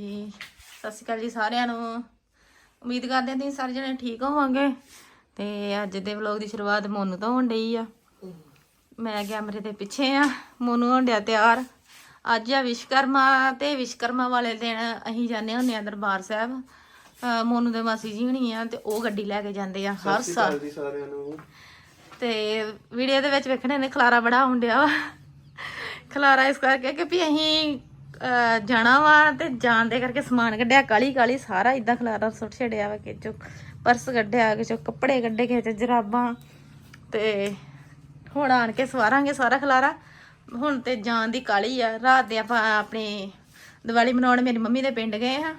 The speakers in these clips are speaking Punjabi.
ਜੀ ਸਤਿ ਸ਼੍ਰੀ ਅਕਾਲ ਜੀ ਸਾਰਿਆਂ ਨੂੰ। ਉਮੀਦ ਕਰਦੇ ਹਾਂ ਤੁਸੀਂ ਸਾਰੇ ਜਣੇ ਠੀਕ ਹੋਵਾਂਗੇ। ਤੇ ਅੱਜ ਦੇ ਵਲੌਗ ਦੀ ਸ਼ੁਰੂਆਤ ਮੋਨੂ ਤੋਂ ਹੋਣ ਡਈ ਆ। ਮੈਂ ਕੈਮਰੇ ਦੇ ਪਿੱਛੇ ਆ ਮੋਨੂ ਹੋਣ ਡਿਆ ਤਿਆਰ। ਅੱਜ ਆ ਵਿਸ਼ਕਰਮਾ ਤੇ ਵਿਸ਼ਕਰਮਾ ਵਾਲੇ ਦਿਨ ਅਸੀਂ ਜਾਂਦੇ ਹੁੰਦੇ ਆ ਦਰਬਾਰ ਸਾਹਿਬ। ਅਹ ਮੋਨੂ ਦੇ ਮਾਸੀ ਜੀ ਹੁਣੀ ਆ ਤੇ ਉਹ ਗੱਡੀ ਲੈ ਕੇ ਜਾਂਦੇ ਆ ਹਰ ਸਾਲ। ਜੀ ਸਾਰਿਆਂ ਨੂੰ। ਤੇ ਵੀਡੀਓ ਦੇ ਵਿੱਚ ਵੇਖਣੇ ਨੇ ਖਲਾਰਾ ਬੜਾ ਹੁੰਦਿਆ ਵਾ। ਖਲਾਰਾ ਇਸ ਕਰਕੇ ਕਿ ਵੀ ਅਸੀਂ ਜਾਣਾ ਵਾ ਤੇ ਜਾਣ ਦੇ ਕਰਕੇ ਸਮਾਨ ਕੱਢਿਆ, ਕਾਲੀ ਕਾਲੀ ਸਾਰਾ ਇਦਾਂ ਖਲਾਰਾ ਸੁੱਟ ਛੜਿਆ ਵਾ ਕਿ ਚੋ। ਪਰਸ ਕੱਢਿਆ ਕਿ ਚੋ ਕੱਪੜੇ ਕੱਢੇ ਕਿ ਚ, ਜਰਾਬਾਂ ਤੇ ਹੁਣ ਆਣ ਕੇ ਸਵਾਰਾਂਗੇ ਸਾਰਾ ਖਲਾਰਾ। ਹੁਣ ਤੇ ਜਾਣ ਦੀ ਕਾਲੀ ਆ, ਰਾਤ ਦੇ ਆਪਾਂ ਆਪਣੀ ਦੀਵਾਲੀ ਮਨਾਉਣ ਮੇਰੀ ਮੰਮੀ ਦੇ ਪਿੰਡ ਗਏ ਹਾਂ।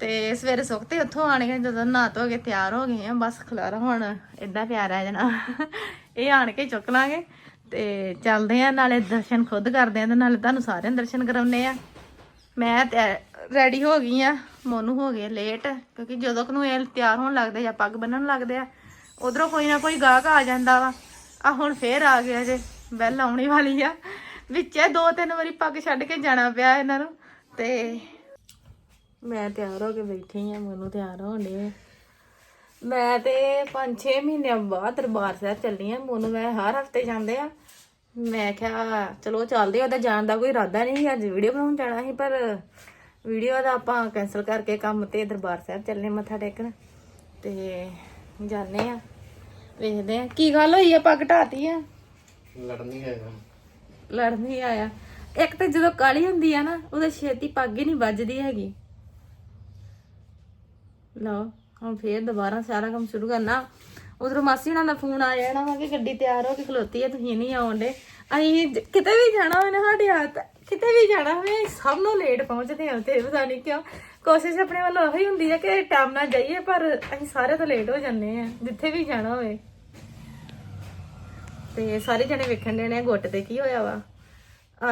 ਤੇ ਸਵੇਰੇ ਸੁੱਕਤੇ ਉੱਥੋਂ ਆਣ ਕੇ ਜਦੋਂ ਨਹਾ ਧੋ ਕੇ ਤਿਆਰ ਹੋ ਗਏ ਆ ਬਸ ਖਲਾਰਾ ਹੁਣ ਇਦਾਂ ਪਿਆਰ ਆ ਜਾਣਾ। ਇਹ ਆਣ ਕੇ ਚੁੱਕ ਲਾਂਗੇ। ਤੇ ਚੱਲਦੇ ਆ, ਨਾਲੇ ਦਰਸ਼ਨ ਖੁਦ ਕਰਦੇ ਆ ਤੇ ਨਾਲੇ ਤੁਹਾਨੂੰ ਸਾਰਿਆਂ ਨੂੰ ਦਰਸ਼ਨ ਕਰਾਉਨੇ ਆ। ਮੈਂ ਰੈਡੀ ਹੋ ਗਈ ਆ, ਮੋਨੂ ਹੋ ਗਏ ਲੇਟ ਕਿਉਂਕਿ ਜਦੋਂ ਕੁ ਇਹ ਤਿਆਰ ਹੋਣ ਲੱਗਦੇ ਜਾਂ ਪੱਗ ਬੰਨਣ ਲੱਗਦੇ ਆ, ਉਧਰੋਂ ਕੋਈ ਨਾ ਕੋਈ ਗਾਹਕ ਆ ਜਾਂਦਾ ਵਾ। ਆ ਹੁਣ ਫੇਰ ਆ ਗਿਆ ਜੇ, ਬੈਲ ਆਉਣੀ ਵਾਲੀ ਆ। ਵਿੱਚੇ ਦੋ ਤਿੰਨ ਵਾਰੀ ਪੱਗ ਛੱਡ ਕੇ ਜਾਣਾ ਪਿਆ ਇਹਨਾਂ ਨੂੰ ਤੇ ਮੈਂ ਤਿਆਰ ਹੋ ਕੇ ਬੈਠੀ ਆ, ਮੈਨੂੰ ਤਿਆਰ ਹੋਣ ਦੇ ਮੈਂ ਤੇ 5-6 ਮਹੀਨਿਆਂ ਬਾਅਦ ਦਰਬਾਰ ਸਾਹਿਬ ਚੱਲੀ ਆ ਮੋਨੂੰ ਮੈਂ ਹਰ ਹਫ਼ਤੇ ਜਾਂਦੇ ਆ। ਮੈਂ ਕਿਹਾ ਚਲੋ ਚੱਲਦੇ ਆ ਉਹਦਾ ਜਾਣ ਦਾ ਕੋਈ ਇਰਾਦਾ ਨਹੀਂ ਸੀ ਅੱਜ ਵੀਡੀਓ ਬਣਾਉਣ ਜਾਣਾ ਸੀ ਪਰ ਵੀਡੀਓ ਦਾ ਆਪਾਂ ਕੈਨਸਲ ਕਰਕੇ ਕੰਮ ਤੇ ਦਰਬਾਰ ਸਾਹਿਬ ਚੱਲਨੇ ਮੱਥਾ ਟੇਕਣ। ਤੇ ਜਾਣੇ ਆ ਵੇਖਦੇ ਆ ਕੀ ਗੱਲ ਹੋਈ ਆ ਪੱਗ ਢਾਤੀ ਆ? ਲੜਨੀ ਹੈਗਾ ਲੜ ਨਹੀਂ ਆਇਆ। ਇੱਕ ਤਾਂ ਜਦੋਂ ਕਾਲੀ ਹੁੰਦੀ ਆ ਨਾ ਉਹਦਾ ਛੇਤੀ ਪੱਗ ਹੀ ਨਹੀਂ ਵੱਜਦੀ ਹੈਗੀ। ਲਓ। ਹੁਣ ਫੇਰ ਦੁਬਾਰਾ ਸਾਰਾ ਕੰਮ ਸ਼ੁਰੂ ਕਰਨਾ। ਉਧਰੋਂ ਮਾਸੀ ਹੁਣਾਂ ਦਾ ਫੋਨ ਆ ਜਾਣਾ ਵਾ ਕਿ ਗੱਡੀ ਤਿਆਰ ਹੋ ਕੇ ਖਲੋਤੀ ਹੈ ਤੁਸੀਂ ਨਹੀਂ ਆਉਂਦੇ ਅਸੀਂ ਜ- ਕਿਤੇ ਵੀ ਜਾਣਾ ਹੋਵੇ ਨਾ ਸਾਡੀ ਆਦਤ ਕਿਤੇ ਵੀ ਜਾਣਾ ਹੋਵੇ ਸਭ ਨੂੰ ਲੇਟ ਪਹੁੰਚਦੇ ਹਾਂ ਤੇ ਪਤਾ ਨਹੀਂ ਕਿਉਂ। ਕੋਸ਼ਿਸ਼ ਆਪਣੇ ਵੱਲੋਂ ਉਹੀ ਹੁੰਦੀ ਹੈ ਕਿ ਟਾਈਮ ਨਾਲ ਜਾਈਏ, ਪਰ ਅਸੀਂ ਸਾਰੇ ਤੋਂ ਲੇਟ ਹੋ ਜਾਂਦੇ ਆ, ਜਿੱਥੇ ਵੀ ਜਾਣਾ ਹੋਵੇ। ਤੇ ਸਾਰੇ ਜਣੇ ਵੇਖਣ ਦੇ ਨੇ ਗੁੱਟ ਤੇ ਕੀ ਹੋਇਆ ਵਾ।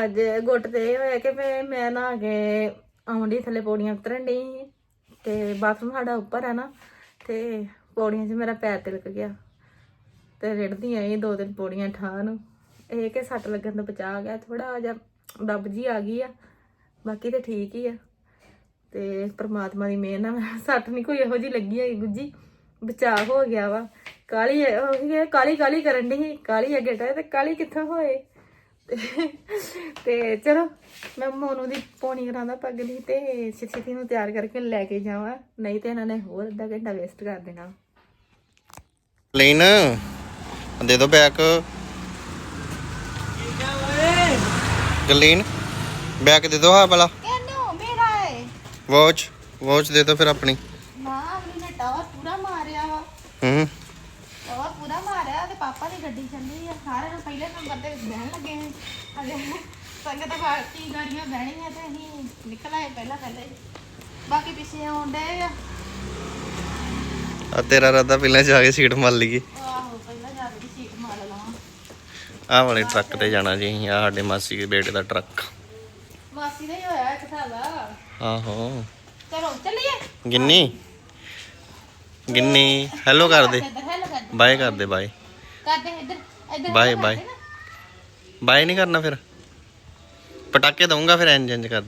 ਅੱਜ ਗੁੱਟ ਤੇ ਇਹ ਹੋਇਆ ਕਿ ਮੈਂ ਮੈਂ ਨਹਾ ਕੇ ਆਉਂਦੀ ਥੱਲੇ ਪੌੜੀਆਂ ਉਤਰਨ ਡਈ ਸੀ। ਤੇ ਬਾਥਰੂਮ ਸਾਡਾ ਉੱਪਰ ਹੈ ਨਾ, ਤੇ ਪੌੜੀਆਂ 'ਚ ਮੇਰਾ ਪੈਰ ਤਿਲਕ ਗਿਆ। ਤੇ ਰਿੜਦੀ ਆਈ ਦੋ ਤਿੰਨ ਪੌੜੀਆਂ ਠਾਹ ਨੂੰ। ਇਹ ਕਿ ਸੱਟ ਲੱਗਣ ਤੋਂ ਬਚਾ ਗਿਆ ਥੋੜਾ ਜਿਹਾ ਦੱਬ ਜੀ ਆ ਗਈ ਆ, ਬਾਕੀ ਤੇ ਠੀਕ ਹੀ ਆ। ਤੇ ਪ੍ਰਮਾਤਮਾ ਦੀ ਮਿਹਰ ਨਾਲ ਸੱਟ ਨਹੀਂ ਕੋਈ ਇਹੋ ਜੀ ਲੱਗੀ ਹੈਗੀ ਗੁੱਜੀ ਬਚਾਅ ਹੋ ਗਿਆ ਵਾ। ਕਾਲੀ ਉਹੀ ਹੈ ਕਾਲੀ ਕਾਲੀ ਕਰਨ ਦੀ ਕਾਲੀ ਅੱਗੇ ਟਾ ਤੇ ਕਾਲੀ ਕਿੱਥੋਂ ਹੋਏ? ਤੇ- ਚਲੋ ਮੈਂ ਮੋਨੂ ਦੀ ਪੌਣੀ ਕਰਾਂਦਾ ਪੱਗ ਦੀ ਤੇ ਛੇਤੀ ਨੂੰ ਤਿਆਰ ਕਰਕੇ ਲੈ ਕੇ ਜਾਵਾਂ। ਨਹੀਂ ਤੇ ਇਹਨਾਂ ਨੇ ਹੋਰ ਅੱਧਾ ਘੰਟਾ ਵੇਸਟ ਕਰ ਦੇਣਾ। ਪਲੇਨ ਦੇ ਦੋ ਬੈਕ ਗਲੀਨ ਬੈਕ ਦੇ ਦੋ ਹਾਂ ਮੇਰਾ ਹੈ ਵਾਚ ਵਾਚ ਦੇ ਦੋ ਫਿਰ ਆਪਣੀ। ਮਾਂ ਅਗਲੀ ਨੇ ਟਾਵਰ ਪੂਰਾ ਮਾਰਿਆ ਵਾ। ਹੂੰ ਟਾਵਰ ਪੂਰਾ ਮਾਰਿਆ ਤੇ ਪਾਪਾ ਦੀ ਗੱਡੀ ਚੱਲੀ ਆ। ਸਾਰੇ ਨੂੰ ਪਹਿਲੇ ਨੰਬਰ ਤੇ ਬਹਿਣ ਲੱਗੇ ਨੇ ਅਜੇ ਸੰਗਤ ਬਾਕੀ ਗਾੜੀਆਂ ਬਹਿਣੀਆਂ ਤੇ ਅਸੀਂ ਨਿਕਲ ਆਏ ਪਹਿਲਾਂ ਪਹਿਲੇ ਬਾਕੀ ਪਿੱਛੇ ਆਉਂਦੇ ਆ। ਆ ਤੇਰਾ ਰਾਦਾ ਪਹਿਲਾਂ ਜਾ ਕੇ ਸੀਟ ਮਲ ਲਈਏ। ਆਹੋ ਪਹਿਲਾਂ ਜਾ ਕੇ ਸੀਟ ਮਾਰ ਲਵਾਂ। ਆਹ ਵਾਲੇ ਟਰੱਕ ਤੇ ਜਾਣਾ ਜੀ ਅਸੀਂ ਆਹ ਸਾਡੇ ਮਾਸੀ ਦੇ ਬੇਟੇ ਦਾ ਟਰੱਕ। ਮਾਸੀ ਦਾ ਹੀ ਹੋਇਆ ਇੱਕ ਸਾਲਾ ਆਹੋ। ਚਲੋ ਚੱਲੀਏ? ਗਿੰਨੀ। ਗਿੰਨੀ ਹੈਲੋ ਕਰ ਦੇ। ਇੱਧਰ ਹੈਲ ਕਰ ਬਾਏ ਕਰ ਦੇ ਬਾਏ ਕਰਦੇ ਇੱਧਰ ਇੱਧਰ ਬਾਏ hello ਬਾਏ ਕਰਦੇ ਨਾ। ਬਾਏ ਨਹੀਂ ਕਰਨਾ ਫਿਰ। ਪਟਾਕੇ ਦਊਂਗਾ ਫਿਰ ਇੰਜ ਇੰਜ ਕਰ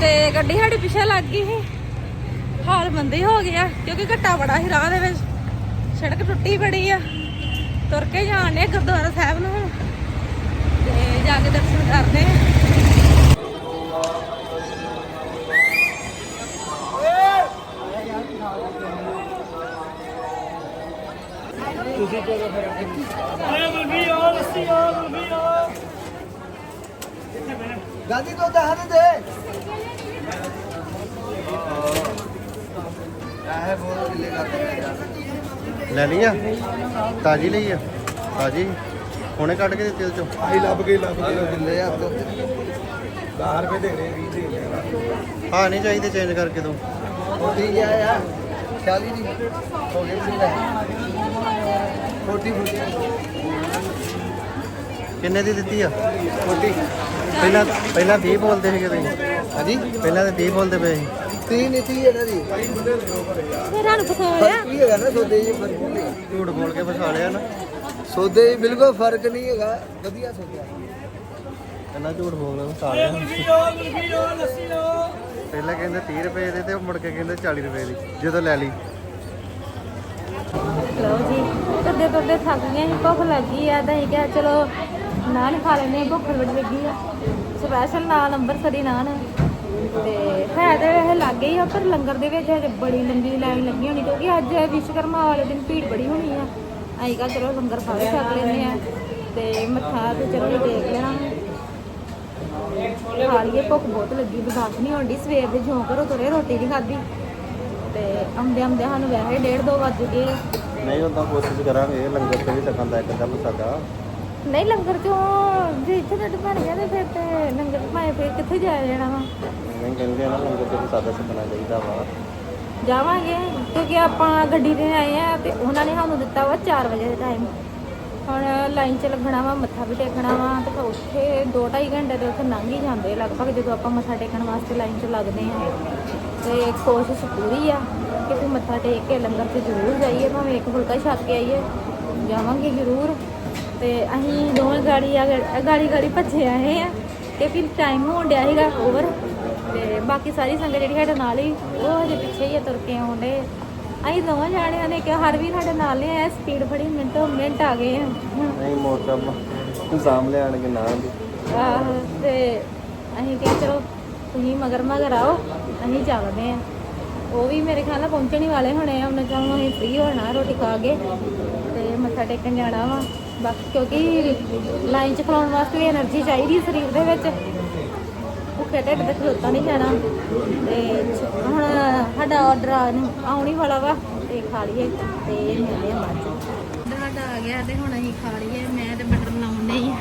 ਤੇ ਗੱਡੀ ਸਾਡੀ ਪਿੱਛੇ ਲੱਗ ਗਈ ਸੀ। ਹਾਲ ਮੰਦੇ ਹੋ ਗਿਆ ਕਿਉਂਕਿ ਘੱਟਾ ਬੜਾ ਸੀ ਰਾਹ ਦੇ ਵਿੱਚ। ਸੜਕ ਟੁੱਟੀ ਬੜੀ ਆ। ਤੁਰ ਕੇ ਜਾਣੇ ਗੁਰਦੁਆਰਾ ਸਾਹਿਬ ਨੂੰ। ਹੁਣ ਤੇ ਜਾ ਕੇ ਦਰਸ਼ਨ ਕਰਦੇ ਆ। ਗਾਂਧੀ ਤੋਂ ਦਹਨ ਦੇ ਆਹ ਬੋਲ ਕਿੱਲੇ ਕਰਦੇ ਲੈ ਲਈ ਆ? ਤਾਜੀ ਲਈ ਆ? ਤਾਜੀ? ਹੁਣੇ ਕੱਢ ਕੇ ਦਿੱਤੀ ਉਹ ਚੋਂ? ਆਹੀ ਲੱਭ ਗਈ ਲੱਭ ਗਈ ਕਿੱਲੇ ਆ। 10 ਰੁਪਏ ਦੇ ਰਹੇ 20 ਦੇ ਰਹੇ ਹਾਂ ਨਹੀਂ ਚਾਹੀਦੇ ਚੇਂਜ ਕਰਕੇ ਦੋ। ਗਿਆ ਆ 40 ਦੀ ਹੋ ਗਏ ਸੀ ਲੈ। ਕੋਟੀ ਫੁੱਟੀ। ਕਿੰਨੇ ਦੀ ਦਿੱਤੀ ਆ? ਕੋਟੀ ਪਹਿਲਾਂ ਪਹਿਲਾਂ 20 ਬੋਲਦੇ ਸੀਗੇ ਤੁਸੀਂ। ਹਾਂਜੀ? ਪਹਿਲਾਂ ਤਾਂ 30 ਬੋਲਦੇ ਪਏ ਸੀ। ਤੀਨ ਹੀ ਤੀ ਇਹਨਾਂ ਦੀ ਫਿਰ ਸਾਨੂੰ ਫਸਾਇਆ। ਫ਼ਰਕ ਵੀ ਹੈਗਾ ਨਾ ਸੌਦੇ ਜੀ ਫ਼ਰਕ ਨਹੀਂ ਝੂਠ ਬੋਲ ਕੇ ਫਸਾ ਲਿਆ ਨਾ। ਸੌਦੇ 'ਚ ਬਿਲਕੁਲ ਫ਼ਰਕ ਨਹੀਂ ਹੈਗਾ। ਵਧੀਆ ਸੌਦਾ ਕਹਿੰਦਾ ਝੂਠ ਬੋਲ ਕੇ ਫਸਾ ਲਿਆ। ਪਹਿਲਾਂ ਕਹਿੰਦੇ 30 ਰੁਪਏ ਦੇ ਤੇ ਮੁੜ ਕੇ ਕਹਿੰਦੇ 40 ਰੁਪਏ ਦੀ ਜਦੋਂ ਲੈ ਲਈ। ਲਓ ਜੀ ਤੁਰਦੇ ਤੁਰਦੇ ਥੱਕ ਗਏ ਸੀ ਭੁੱਖ ਲੱਗੀ ਆ ਤਾਂ ਅਸੀਂ ਕਿਹਾ ਚਲੋ ਨਾਨ ਖਾ ਲੈਨੇ ਭੁੱਖ ਬੜੀ ਲੱਗੀ ਆ। ਸਪੈਸ਼ਲ ਨਾਨ ਅੰਮ੍ਰਿਤਸਰੀ ਨਾਨ। ਤੇ ਹੈ ਤੇ ਇਹ ਲੱਗੇ ਹੀ ਆ, ਪਰ ਲੰਗਰ ਦੇ ਵਿੱਚ ਹਜੇ ਬੜੀ ਲੰਬੀ ਲਾਈਨ ਲੱਗੀ ਹੋਣੀ, ਕਿਉਂਕਿ ਅੱਜ ਵਿਸ਼ਵਕਰਮਾ ਵਾਲੇ ਦਿਨ ਭੀੜ ਬੜੀ ਹੋਣੀ ਆ। ਅਸੀਂ ਕਿਹਾ ਚਲੋ ਲੰਗਰ ਸਾਰੇ ਛਕ ਲੈਂਦੇ ਆ ਤੇ ਮੱਥਾ ਤੇ ਚਲੋ ਜੀ ਲੈਣਾ। ਖਾ ਲਈਏ, ਭੁੱਖ ਬਹੁਤ ਲੱਗੀ, ਬਰਦਾਸ਼ਤ ਨਹੀਂ ਹੁੰਦੀ ਸਵੇਰ ਦੇ ਜਿਉਂ ਘਰੋਂ ਤੁਰੇ ਰੋਟੀ ਨਹੀਂ ਖਾਧੀ। ਤੇ ਆਉਂਦੇ ਆਉਂਦੇ ਸਾਨੂੰ ਵੈਸੇ ਡੇਢ ਦੋ ਵੱਜ ਗਏ ਨਹੀਂ ਉਦਾਂ ਕੋਸ਼ਿਸ਼ ਕਰਾਂਗੇ, ਲੰਗਰ ਤੇ ਵੀ ਸਕਣ ਦਾ ਇੱਕ ਅੱਧਾ ਪ੍ਰਸਾਦਾ ਨਹੀਂ ਲੰਗਰ ਚੋਂ ਜੇ ਇੱਥੇ ਡੱਡ ਬਣ ਗਿਆ ਤੇ ਫਿਰ ਤੇ ਲੰਗਰ ਭਾਵੇਂ ਫਿਰ ਕਿੱਥੇ ਜਾਇਆ ਜਾਣਾ ਵਾ? ਨਹੀਂ ਕਹਿੰਦੇ ਆ ਨਾ ਲੰਗਰ ਤੇ ਪ੍ਰਸਾਦਾ ਸਕਣਾ ਚਾਹੀਦਾ ਵਾ। ਜਾਵਾਂਗੇ ਕਿਉਂਕਿ ਆਪਾਂ ਗੱਡੀ ਤੇ ਆਏ ਆ ਤੇ ਉਹਨਾਂ ਨੇ ਸਾਨੂੰ ਦਿੱਤਾ ਵਾ 4 ਵਜੇ ਦਾ ਟਾਈਮ ਹੁਣ ਲਾਈਨ 'ਚ ਲੱਗਣਾ ਵਾ ਮੱਥਾ ਵੀ ਟੇਕਣਾ ਵਾ ਤੇ ਉੱਥੇ 2.5 ਘੰਟੇ ਦੇ ਉੱਥੇ ਲੰਘ ਹੀ ਜਾਂਦੇ ਲਗਭਗ ਜਦੋਂ ਆਪਾਂ ਮੱਥਾ ਟੇਕਣ ਵਾਸਤੇ ਲਾਈਨ 'ਚ ਲੱਗਦੇ ਆ। ਤੇ ਕੋਸ਼ਿਸ਼ ਪੂਰੀ ਆ ਕਿ ਅਸੀਂ ਮੱਥਾ ਟੇਕ ਕੇ ਲੰਗਰ 'ਚ ਜ਼ਰੂਰ ਜਾਈਏ ਭਾਵੇਂ ਇੱਕ ਫੁਲਕਾ ਛੱਕ ਕੇ ਆਈਏ। ਜਾਵਾਂਗੇ ਜ਼ਰੂਰ। ਤੇ ਅਸੀਂ ਦੋਵੇਂ ਗਾੜੀ ਆ ਗਾੜੀ ਗਾੜੀ ਭੱਜੇ ਆਏ ਆ ਕਿਉਂਕਿ ਟਾਈਮ ਹੋਣ ਡਿਆ ਸੀਗਾ ਓਵਰ ਤੇ ਬਾਕੀ ਸਾਰੀ ਸੰਗਤ ਜਿਹੜੀ ਸਾਡੇ ਨਾਲ ਹੀ ਉਹ ਹਜੇ ਪਿੱਛੇ ਹੀ ਤੁਰ ਕੇ ਆਉਂਦੇ ਅਸੀਂ ਦੋਵਾਂ ਜਾਣਿਆਂ ਨੇ ਕਿਹਾ ਹਰ ਵੀ ਸਾਡੇ ਨਾਲ ਹੀ ਆਇਆ ਸਪੀਡ ਬੜੀ ਮਿੰਟੋ ਮਿੰਟ ਆ ਗਏ ਆ। ਨਹੀਂ ਮੋਰਚਾ ਸਾਹਮਣੇ ਲਿਆਣਗੇ ਨਾ ਦੀ ਆਹੋ, ਤੇ ਅਸੀਂ ਕਿਹਾ ਚਲੋ ਤੁਸੀਂ ਮਗਰ ਮਗਰ ਆਓ ਅਸੀਂ ਚੱਲਦੇ ਆ। ਉਹ ਵੀ ਮੇਰੇ ਖਿਆਲ ਨਾਲ ਪਹੁੰਚਣ ਹੀ ਵਾਲੇ ਹੋਣੇ ਆ ਉਹਨਾਂ ਚਾਹੋਂ ਅਸੀਂ ਫ੍ਰੀ ਹੋਣਾ ਰੋਟੀ ਖਾ ਕੇ ਤੇ ਮੱਥਾ ਟੇਕਣ ਜਾਣਾ ਵਾ। ਬਾਕੀ ਕਿਉਂਕਿ ਲਾਈਨ 'ਚ ਖਲੋਣ ਵਾਸਤੇ ਵੀ એનર્ਜੀ ਚਾਹੀਦੀ ਸਰੀਰ ਦੇ ਵਿੱਚ। ਭੁੱਖੇ ਢਿੱਡ ਤੇ ਖਲੋਤਾ ਨਹੀਂ ਜਾਣਾ। ਤੇ ਹੁਣ ਸਾਡਾ ਆਰਡਰ ਆਉਣੀ ਵਾਲਾ ਵਾ ਤੇ ਖਾ ਲਈਏ ਤੇ ਮਿਲਦੇ ਆ ਬਾਅਦ ਚ। ਸਾਡਾ ਆ ਗਿਆ ਤੇ ਹੁਣ ਅਸੀਂ ਖਾ ਲਈਏ। ਮੈਂ ਤੇ ਬਟਰ ਲਾਉਣੇ ਹੀ।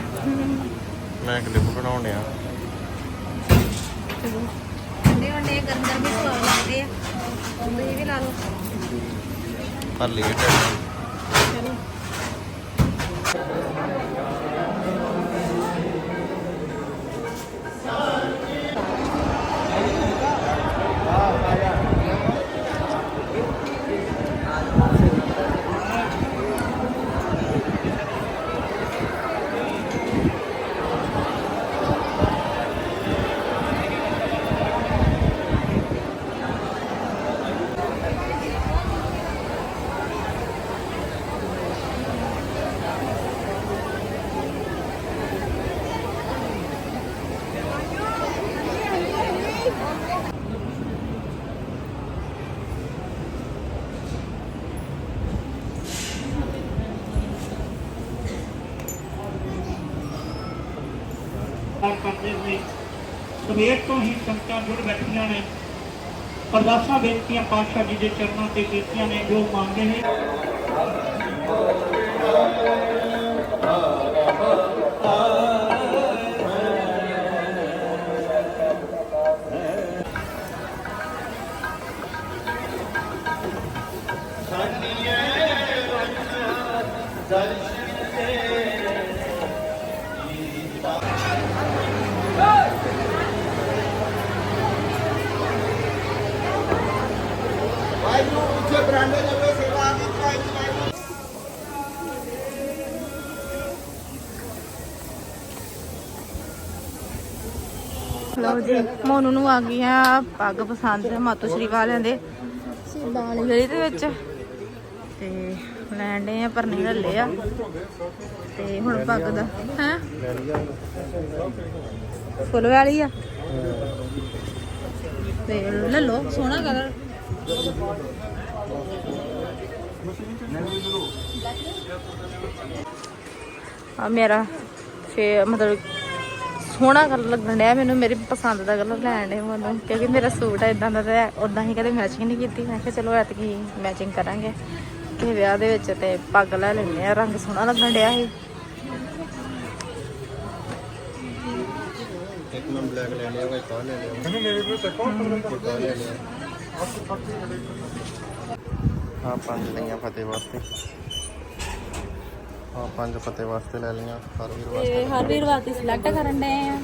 ਮੈਂ ਕਲਿੱਪ ਬਣਾਉਣੇ ਆ ਠੰਡੇ ਹੁੰਦੇ ਗਰਮ ਗਰਮ ਵੀ ਸਵਾਦ ਲੱਗਦੇ ਆ। ਤੁਸੀਂ ਵੀ ਲਾ ਲਓ। ਕਰ ਲਈਏ ਢਿੱਡ ਚਲੋ। ਸਵੇਰ ਤੋਂ ਹੀ ਸੰਗਤਾਂ ਜੁੜ ਬੈਠੀਆਂ ਨੇ ਅਰਦਾਸਾਂ ਬੇਨਤੀਆਂ ਪਾਤਸ਼ਾਹ ਜੀ ਦੇ ਚਰਨਾਂ ਤੇ ਕੀਤੀਆਂ ਨੇ ਜੋ ਮੰਗਦੇ ਨੇ ਲਓ ਜੀ, ਮੋਨੂ ਨੂੰ ਆ ਗਈਆਂ ਪੱਗ ਪਸੰਦ, ਮਾਤੂ ਸ਼੍ਰੀ ਵਾਲਿਆਂ ਦੇ ਗਲੀ ਦੇ ਵਿੱਚ। ਤੇ ਲੈਣ ਦੇ ਆ, ਪਰ ਨਹੀਂ ਹੱਲੇ ਆ। ਤੇ ਹੁਣ ਪੱਗ ਦਾ, ਹੈ? ਫੁੱਲ ਵਾਲੀ ਆ। ਤੇ ਲੈ ਲਓ, ਸੋਹਣਾ ਕਲਰ। ਆ ਮੇਰਾ ਫੇ ਮਤਲਬ ਸੋਹਣਾ ਕਲਰ ਲੱਗਣ ਡਿਆ ਮੈਨੂੰ ਮੇਰੀ ਪਸੰਦ ਦਾ ਕਲਰ ਲੈਣ ਦੇ ਮੈਨੂੰ ਕਿਉਂਕਿ ਮੇਰਾ ਸੂਟ ਹੈ ਇਦਾਂ ਦਾ ਤੇ ਉਦਾਂ ਹੀ ਕਦੇ ਮੈਚਿੰਗ ਨਹੀਂ ਕੀਤੀ। ਮੈਂ ਕਿਹਾ ਚਲੋ ਐਤਕੀ ਮੈਚਿੰਗ ਕਰਾਂਗੇ ਕਿ ਵਿਆਹ ਦੇ ਵਿੱਚ ਤੇ ਪੱਗ ਲੈ ਲੈਂਦੇ ਆ ਰੰਗ ਸੋਹਣਾ ਲੱਗਣ ਡਿਆ ਸੀ। ਇੱਕ ਮੈਂ ਬਲੈਕ ਲੈ ਲਿਆ ਇੱਕ ਆਹ ਲੈ ਲਿਆ। ਮੇਰੇ ਕੋਲ ਤਾਂ ਕੌਣ ਲੈ ਲਿਆ। ਹਾਂ ਪੰਜ ਲਈਆਂ ਫਤਿਹ ਵਾਸਤੇ। ਹਾਂ ਪੰਜ ਫਤਿਹ ਵਾਸਤੇ ਲੈ ਲਈਆਂ ਹਰ ਵੀਰ ਵਾਸਤੇ। ਤੇ ਹਰ ਵੀਰ ਵਾਸਤੇ ਸਿਲੈਕਟ ਕਰਨ ਦੇ ਆ।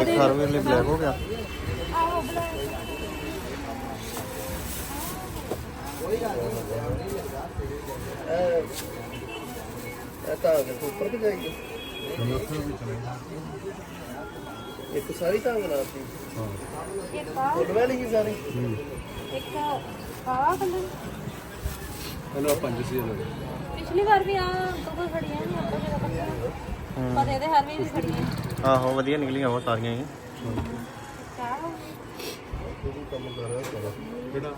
ਇੱਕ ਹਰ ਵੀਰ ਲਈ ਬਲੈਕ ਹੋ ਗਿਆ। ਇਹ ਤਾਂ ਉੱਪਰ ਤੇ ਜਾਈਏ ਇੱਕ ਸਾਰੀ ਤਾਂ ਬਣਾਤੀ। ਫੁੱਲ ਵਾਲੀ ਹੀ ਸਾਰੀ। ਇੱਕ ਆ ਕਲਰ ਹਲੋ ਪੰਜ ਸੀ ਲੋ ਪਿਛਲੀ ਵਾਰ ਵੀ ਆ ਕੋਲ ਖੜੀਆਂ ਨਹੀਂ ਆਪਾਂ ਜਿਹੜਾ ਪੱਕਾ। ਪਰ ਇਹਦੇ ਹਰ ਵੀ ਖੜੀਆਂ ਆਹੋ ਵਧੀਆ ਨਿਕਲੀਆਂ ਉਹ ਸਾਰੀਆਂ ਹੀ। ਕਿਆ ਹੋ ਕਿਹੜਾ?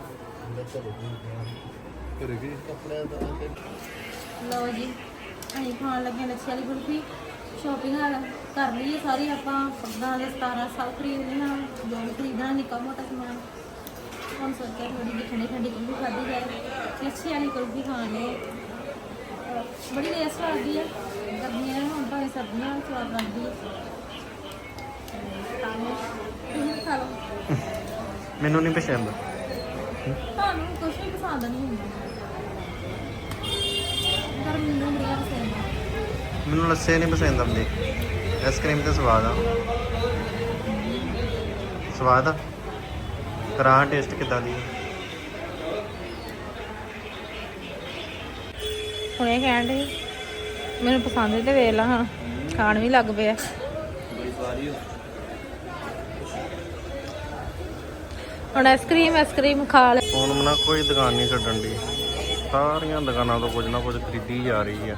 ਘਰੇ ਕੀ? ਕੱਪੜਿਆਂ ਦਾ ਤੇ ਲਓ ਜੀ ਅਸੀਂ ਖਾਣ ਲੱਗੇ ਲੱਛੀ ਵਾਲੀ ਕੁਲਫੀ। ਸ਼ਾਪਿੰਗ ਕਰ ਲਈ ਹੈ ਸਾਰੀ ਆਪਾਂ। ਪੱਗਾਂ ਦੇ 17 ਸਾਲ ਖਰੀਦ ਲਈਆਂ ਜੋ ਵੀ ਖਰੀਦਣਾ ਨਿੱਕਾ ਮੋਟਾ ਸਮਾਨ। ਹੁਣ ਸੋਚਿਆ ਥੋੜੀ ਜਿਹੀ ਠੰਡੀ ਠੰਡੀ ਕੁਲਫੀ ਖਾਧੀ ਜਾਏ। ਹੈ ਗਰਮੀਆਂ ਨੂੰ ਹੁਣ ਭਾਵੇਂ ਸਰਦੀਆਂ ਵਿੱਚ ਸਵਾਦ ਲੱਗਦੀ ਹੈ ਤਾਂ ਤੁਸੀਂ ਵੀ ਖਾ ਲਓ। ਮੈਨੂੰ ਨਹੀਂ ਪਸੰਦ। ਤੁਹਾਨੂੰ ਕੁਝ ਵੀ ਪਸੰਦ ਨਹੀਂ ਹੁੰਦਾ। ਪਰ ਮੈਨੂੰ ਬੜੀਆਂ ਪਸੰਦ ਆ। ਮੈਨੂੰ ਲੱਸੇ ਨਹੀਂ ਪਸੰਦ ਆਉਂਦੇ। ਆਈਸਕ੍ਰੀਮ ਤੇ ਸਵਾਦ ਆ। ਸਵਾਦ ਆ? ਕਰਾਂ ਟੇਸਟ ਕਿਦਾਂ ਦੀ ਹੁਣ ਕਹਿਣ ਦੇ ਮੈਨੂੰ ਪਸੰਦ ਤੇ ਵੇਖ ਲਾ ਹਾਂ ਖਾਣ ਵੀ ਲੱਗ ਪਿਆ। ਹੁਣ ਆਈਸਕ੍ਰੀਮ ਆਈਸਕ੍ਰੀਮ ਖਾ ਲੈ। ਹੁਣ ਮਨਾ ਕੋਈ ਦੁਕਾਨ ਨਹੀਂ ਛੱਡਣ ਦੀ ਸਾਰੀਆਂ ਦੁਕਾਨਾਂ ਤੋਂ ਕੁਝ ਨਾ ਕੁਝ ਖਰੀਦੀ ਜਾ ਰਹੀ ਆ।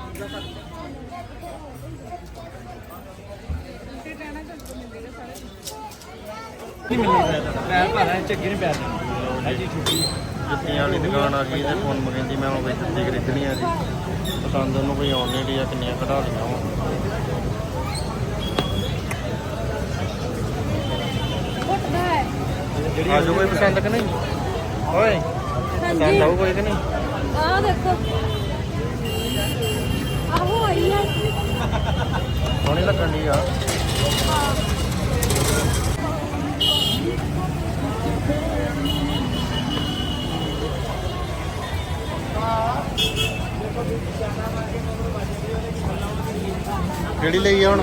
ਜੁੱਤੀਆਂ ਵਾਲੀ ਦੁਕਾਨ ਆ ਗਈ ਤੇ ਫੋਨ ਮਗੰਦੀ ਮੈਂ ਉਹ ਵੀ ਜੁੱਤੀ ਖਰੀਦਣੀ ਆ ਜੀ। ਉਹਨੂੰ ਕੋਈ ਆਉਣ ਨਹੀਂ ਆ ਕਿੰਨੀਆਂ ਕਢਾ ਲਈਆਂ ਵਾ। ਆਜੋ ਕੋਈ ਪਸੰਦ ਕਿ ਨਹੀਂ? ਓਏ ਪਸੰਦ ਆਊ ਕੋਈ ਕਿ ਨਹੀਂ? ਆਹ ਦੇਖੋ। ਆਹੋ ਆਈ ਹੈ ਸੋਹਣੀ ਲੱਗਣ ਦੀ ਆ। ਕਿਹੜੀ ਲਈ ਆ ਹੁਣ?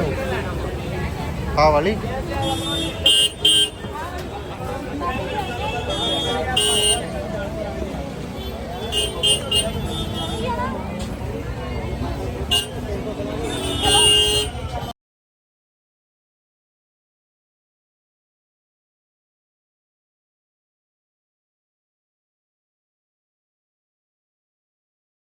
ਆ ਵਾਲੀ?